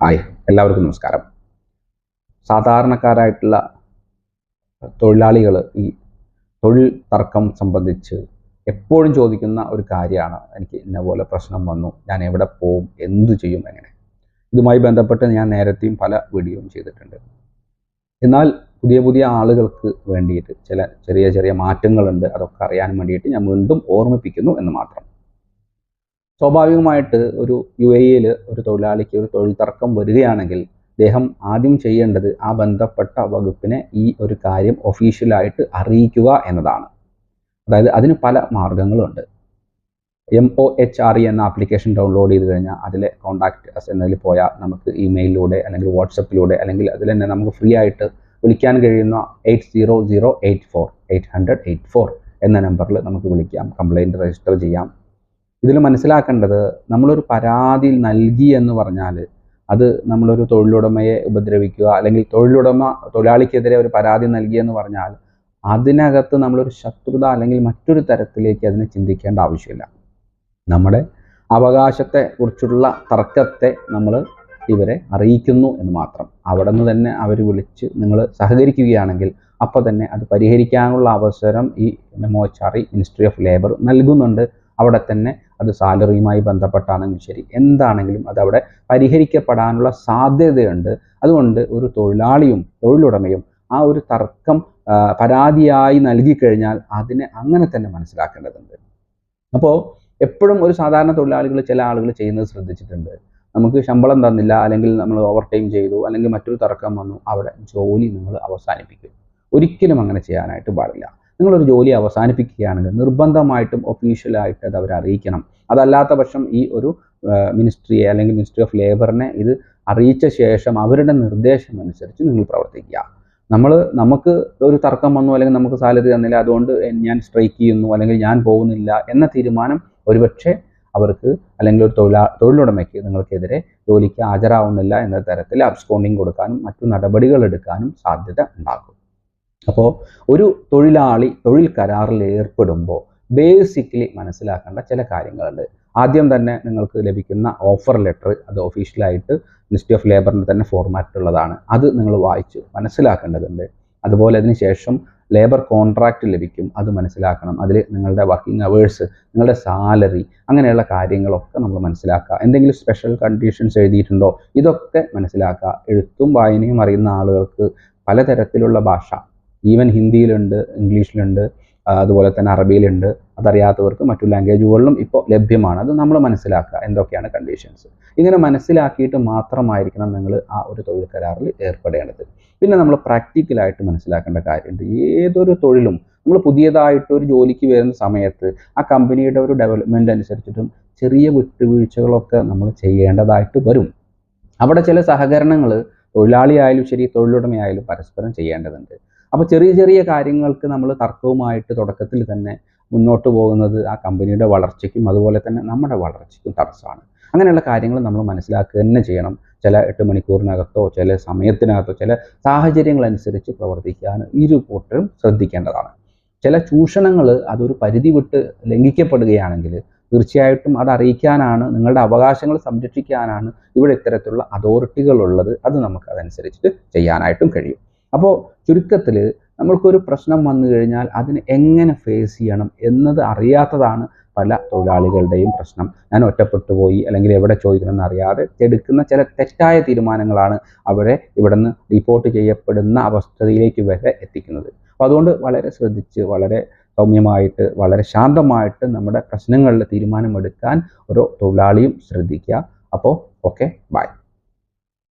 Hi എല്ലാവർക്കും നമസ്കാരം. സാധാരണക്കാരായിട്ടുള്ള തൊഴിലാളികൾ ഈ തൊഴിൽ തർക്കം സംബന്ധിച്ച് എപ്പോഴും ചോദിക്കുന്ന ഒരു കാര്യമാണ്. എനിക്ക് ഇന്ന പോലെ പ്രശ്നം വന്നു ഞാൻ എവിടെ പോവും എന്തു ചെയ്യും എങ്ങനെ. ഇതുമായി ബന്ധപ്പെട്ട് ഞാൻ നേരത്തെയും പല വീഡിയോയും ചെയ്തിട്ടുണ്ട്. എന്നാൽ പുതിയ പുതിയ ആളുകൾക്ക് വേണ്ടിയിട്ട് ചില ചെറിയ ചെറിയ മാറ്റങ്ങളുണ്ട് അതൊക്കെ അറിയാൻ വേണ്ടിയിട്ട് ഞാൻ വീണ്ടും ഓർമ്മിപ്പിക്കുന്നു എന്ന് മാത്രം. സ്വാഭാവികമായിട്ട് ഒരു യു എ ഇയിൽ ഒരു തൊഴിലാളിക്ക് ഒരു തൊഴിൽ തർക്കം വരികയാണെങ്കിൽ അദ്ദേഹം ആദ്യം ചെയ്യേണ്ടത് ആ ബന്ധപ്പെട്ട വകുപ്പിനെ ഈ ഒരു കാര്യം ഒഫീഷ്യലായിട്ട് അറിയിക്കുക എന്നതാണ്. അതായത് അതിന് പല മാർഗങ്ങളുണ്ട്. M O H R E എന്ന ആപ്ലിക്കേഷൻ ഡൗൺലോഡ് ചെയ്ത് കഴിഞ്ഞാൽ അതിലെ കോൺടാക്ട് അസ് എന്നതിൽ പോയാൽ നമുക്ക് ഇമെയിലിലൂടെ അല്ലെങ്കിൽ വാട്സപ്പിലൂടെ അല്ലെങ്കിൽ അതിൽ തന്നെ നമുക്ക് ഫ്രീ ആയിട്ട് വിളിക്കാൻ കഴിയുന്ന eight zero zero eight four eight hundred eight four എന്ന നമ്പറിൽ നമുക്ക് വിളിക്കാം കംപ്ലയിന്റ് രജിസ്റ്റർ ചെയ്യാം. ഇതിൽ മനസ്സിലാക്കേണ്ടത് നമ്മളൊരു പരാതി നൽകി എന്ന് പറഞ്ഞാൽ അത് നമ്മളൊരു തൊഴിലുടമയെ ഉപദ്രവിക്കുക അല്ലെങ്കിൽ തൊഴിലുടമ തൊഴിലാളിക്കെതിരെ ഒരു പരാതി നൽകിയെന്ന് പറഞ്ഞാൽ അതിനകത്ത് നമ്മളൊരു ശത്രുത അല്ലെങ്കിൽ മറ്റൊരു തരത്തിലേക്ക് അതിനെ ചിന്തിക്കേണ്ട ആവശ്യമില്ല. നമ്മുടെ അവകാശത്തെ കുറിച്ചുള്ള തർക്കത്തെ നമ്മൾ ഇവരെ അറിയിക്കുന്നു എന്ന് മാത്രം. അവിടെ നിന്ന് തന്നെ അവർ വിളിച്ച് നിങ്ങൾ സഹകരിക്കുകയാണെങ്കിൽ അപ്പോൾ തന്നെ അത് പരിഹരിക്കാനുള്ള അവസരം ഈ ഇ മിനിസ്ട്രി ഓഫ് ലേബർ നൽകുന്നുണ്ട്. അവിടെ തന്നെ അത് സാലറിയുമായി ബന്ധപ്പെട്ടാണെങ്കിലും ശരി. എന്താണെങ്കിലും അത് അവിടെ പരിഹരിക്കപ്പെടാനുള്ള സാധ്യതയുണ്ട്. അതുകൊണ്ട് ഒരു തൊഴിലാളിയും തൊഴിലുടമയും ആ ഒരു തർക്കം പരാതിയായി നൽകിക്കഴിഞ്ഞാൽ അതിനെ അങ്ങനെ തന്നെ മനസ്സിലാക്കേണ്ടതുണ്ട്. അപ്പോൾ എപ്പോഴും ഒരു സാധാരണ തൊഴിലാളികൾ ചില ആളുകൾ ചെയ്യുന്നത് ശ്രദ്ധിച്ചിട്ടുണ്ട്. നമുക്ക് ശമ്പളം തന്നില്ല അല്ലെങ്കിൽ നമ്മൾ ഓവർ ടൈം ചെയ്തു അല്ലെങ്കിൽ മറ്റൊരു തർക്കം വന്നു അവിടെ ജോലി നിങ്ങൾ അവസാനിപ്പിക്കും. ഒരിക്കലും അങ്ങനെ ചെയ്യാനായിട്ട് പാടില്ല. നിങ്ങളൊരു ജോലി അവസാനിപ്പിക്കുകയാണെങ്കിൽ നിർബന്ധമായിട്ടും ഒഫീഷ്യലായിട്ട് അത് അവരെ അറിയിക്കണം. അതല്ലാത്ത പക്ഷം ഈ ഒരു മിനിസ്ട്രിയെ അല്ലെങ്കിൽ മിനിസ്ട്രി ഓഫ് ലേബറിനെ ഇത് അറിയിച്ച ശേഷം അവരുടെ നിർദ്ദേശം അനുസരിച്ച് നിങ്ങൾ പ്രവർത്തിക്കുക. നമ്മൾ നമുക്ക് ഒരു തർക്കം വന്നു അല്ലെങ്കിൽ നമുക്ക് സാലറി തന്നില്ല അതുകൊണ്ട് ഞാൻ സ്ട്രൈക്ക് ചെയ്യുന്നു അല്ലെങ്കിൽ ഞാൻ പോകുന്നില്ല എന്ന തീരുമാനം ഒരുപക്ഷെ അവർക്ക് അല്ലെങ്കിൽ ഒരു തൊഴിലാ തൊഴിലുടമയ്ക്ക് നിങ്ങൾക്കെതിരെ ജോലിക്ക് ഹാജരാവുന്നില്ല എന്ന തരത്തിൽ അബ്സ്കോണ്ടിങ് കൊടുക്കാനും മറ്റു നടപടികൾ എടുക്കാനും സാധ്യത ഉണ്ടാകും. അപ്പോൾ ഒരു തൊഴിലാളി തൊഴിൽ കരാറിൽ ഏർപ്പെടുമ്പോൾ ബേസിക്കലി മനസ്സിലാക്കേണ്ട ചില കാര്യങ്ങളുണ്ട്. ആദ്യം തന്നെ നിങ്ങൾക്ക് ലഭിക്കുന്ന ഓഫർ ലെറ്റർ അത് ഒഫീഷ്യലായിട്ട് മിനിസ്ട്രി ഓഫ് ലേബറിന്റെ തന്നെ ഫോർമാറ്റുള്ളതാണ് അത് നിങ്ങൾ വായിച്ച് മനസ്സിലാക്കേണ്ടതുണ്ട്. അതുപോലെ അതിന് ശേഷം ലേബർ കോൺട്രാക്റ്റ് ലഭിക്കും. അത് മനസ്സിലാക്കണം. അതിൽ നിങ്ങളുടെ വർക്കിംഗ് അവേഴ്സ് നിങ്ങളുടെ സാലറി അങ്ങനെയുള്ള കാര്യങ്ങളൊക്കെ നമ്മൾ മനസ്സിലാക്കുക. എന്തെങ്കിലും സ്പെഷ്യൽ കണ്ടീഷൻസ് എഴുതിയിട്ടുണ്ടോ? ഇതൊക്കെ മനസ്സിലാക്കുക. എഴുത്തും വായനയും അറിയുന്ന ആളുകൾക്ക് പലതരത്തിലുള്ള ഭാഷ ഈവൻ ഹിന്ദിയിലുണ്ട് ഇംഗ്ലീഷിലുണ്ട് അതുപോലെ തന്നെ അറബിയിലുണ്ട് അതറിയാത്തവർക്ക് മറ്റു ലാംഗ്വേജുകളിലും ഇപ്പോൾ ലഭ്യമാണ്. അത് നമ്മൾ മനസ്സിലാക്കുക എന്തൊക്കെയാണ് കണ്ടീഷൻസ് ഇങ്ങനെ മനസ്സിലാക്കിയിട്ട് മാത്രമായിരിക്കണം നിങ്ങൾ ആ ഒരു തൊഴിൽ കരാറിൽ ഏർപ്പെടേണ്ടത്. പിന്നെ നമ്മൾ പ്രാക്ടിക്കലായിട്ട് മനസ്സിലാക്കേണ്ട കാര്യമുണ്ട്. ഏതൊരു തൊഴിലും നമ്മൾ പുതിയതായിട്ട് ഒരു ജോലിക്ക് വരുന്ന സമയത്ത് ആ കമ്പനിയുടെ ഒരു ഡെവലപ്മെന്റ് അനുസരിച്ചിട്ടും ചെറിയ വിട്ടുവീഴ്ചകളൊക്കെ നമ്മൾ ചെയ്യേണ്ടതായിട്ട് വരും. അവിടെ ചില സഹകരണങ്ങൾ തൊഴിലാളിയായാലും ശരി തൊഴിലുടമയായാലും പരസ്പരം ചെയ്യേണ്ടതുണ്ട്. അപ്പോൾ ചെറിയ ചെറിയ കാര്യങ്ങൾക്ക് നമ്മൾ തർക്കവുമായിട്ട് തുടക്കത്തിൽ തന്നെ മുന്നോട്ട് പോകുന്നത് ആ കമ്പനിയുടെ വളർച്ചയ്ക്കും അതുപോലെ തന്നെ നമ്മുടെ വളർച്ചയ്ക്കും തടസ്സമാണ്. അങ്ങനെയുള്ള കാര്യങ്ങൾ നമ്മൾ മനസ്സിലാക്കുക തന്നെ ചെയ്യണം. ചില എട്ട് മണിക്കൂറിനകത്തോ ചില സമയത്തിനകത്തോ ചില സാഹചര്യങ്ങളനുസരിച്ച് പ്രവർത്തിക്കാൻ ഇരു കൂട്ടരും ശ്രദ്ധിക്കേണ്ടതാണ്. ചില ചൂഷണങ്ങൾ അതൊരു പരിധി വിട്ട് ലംഘിക്കപ്പെടുകയാണെങ്കിൽ തീർച്ചയായിട്ടും അത് അറിയിക്കാനാണ് നിങ്ങളുടെ അവകാശങ്ങൾ സംരക്ഷിക്കാനാണ് ഇവിടെ ഇത്തരത്തിലുള്ള അതോറിറ്റികൾ ഉള്ളത്. അത് നമുക്ക് അതനുസരിച്ചിട്ട് ചെയ്യാനായിട്ടും കഴിയും. അപ്പോൾ ചുരുക്കത്തിൽ നമ്മൾക്കൊരു പ്രശ്നം വന്നു കഴിഞ്ഞാൽ അതിന് എങ്ങനെ ഫേസ് ചെയ്യണം എന്നത് അറിയാത്തതാണ് പല തൊഴിലാളികളുടെയും പ്രശ്നം. ഞാൻ ഒറ്റപ്പെട്ടു പോയി അല്ലെങ്കിൽ എവിടെ ചോദിക്കണമെന്ന് അറിയാതെ എടുക്കുന്ന ചില തെറ്റായ തീരുമാനങ്ങളാണ് അവരെ ഇവിടെ നിന്ന് റിപ്പോർട്ട് ചെയ്യപ്പെടുന്ന അവസ്ഥയിലേക്ക് വരെ എത്തിക്കുന്നത്. അപ്പോൾ അതുകൊണ്ട് വളരെ ശ്രദ്ധിച്ച് വളരെ സൗമ്യമായിട്ട് വളരെ ശാന്തമായിട്ട് നമ്മുടെ പ്രശ്നങ്ങളിൽ തീരുമാനമെടുക്കാൻ ഓരോ തൊഴിലാളിയും ശ്രദ്ധിക്കുക. അപ്പോൾ ഓക്കെ ബൈ